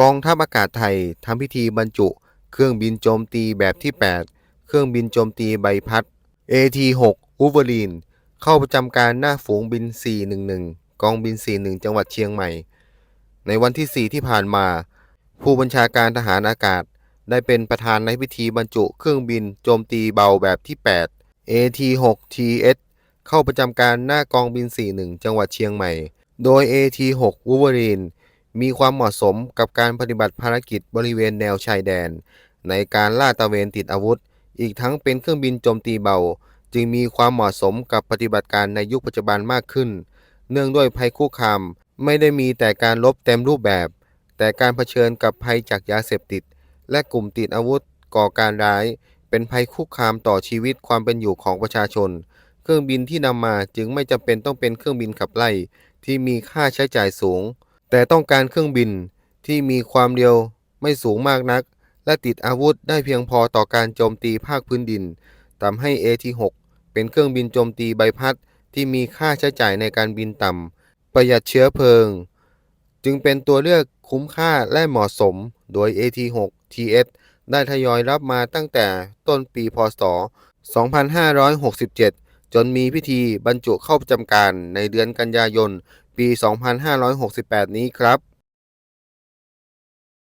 กองทัพอากาศไทยทำพิธีบรรจุ เครื่องบินโจมตีแบบที่ 8 เครื่องบินโจมตีใบพัด AT6 u v e r i n e เข้าประจำการหน้าฝูงบิน 411 กองบิน 41 จังหวัดเชียงใหม่ ในวันที่ 4 ที่ผ่านมา ผู้บัญชาการทหารอากาศ ได้เป็นประธานในพิธีบรรจุเครื่องบินโจมตีเบาแบบที่ 8 AT6TS เข้าประจำการหน้ากองบิน 41 จังหวัดเชียงใหม่ โดย AT6 Wolverine มีความเหมาะสมกับการปฏิบัติภารกิจบริเวณแนวชายแดน ในการล่าตะเวนติดอาวุธ อีกทั้งเป็นเครื่องบินโจมตีเบา จึงมีความเหมาะสมกับปฏิบัติการในยุคปัจจุบันมากขึ้น เนื่องด้วยภัยคุกคามไม่ได้มีแต่การลบเต็มรูปแบบ แต่การเผชิญกับภัยจากยาเสพติด และกลุ่มติดอาวุธ ก่อการร้าย เป็นภัยคุกคามต่อชีวิตความเป็นอยู่ของประชาชน เครื่องบินที่นำมาจึงไม่จำเป็นต้องเป็นเครื่องบินขับไล่ที่มีค่าใช้จ่ายสูง แต่ต้องการเครื่องบินที่มีความเร็วไม่สูงมากนัก และติดอาวุธได้เพียงพอต่อการโจมตีภาคพื้นดินทำให้ AT6 เป็นเครื่องบินโจมตีใบพัดที่มีค่าใช้จ่ายในการบินต่ำ ประหยัดเชื้อเพลิง จึงเป็นตัวเลือกคุ้มค่าและเหมาะสม โดย AT6 TS ได้ทยอยรับมาตั้งแต่ต้นปีพศ 2567 จนมีพิธีบรรจุเข้าประจำการในเดือนกันยายน ปี 2568 นี้ครับ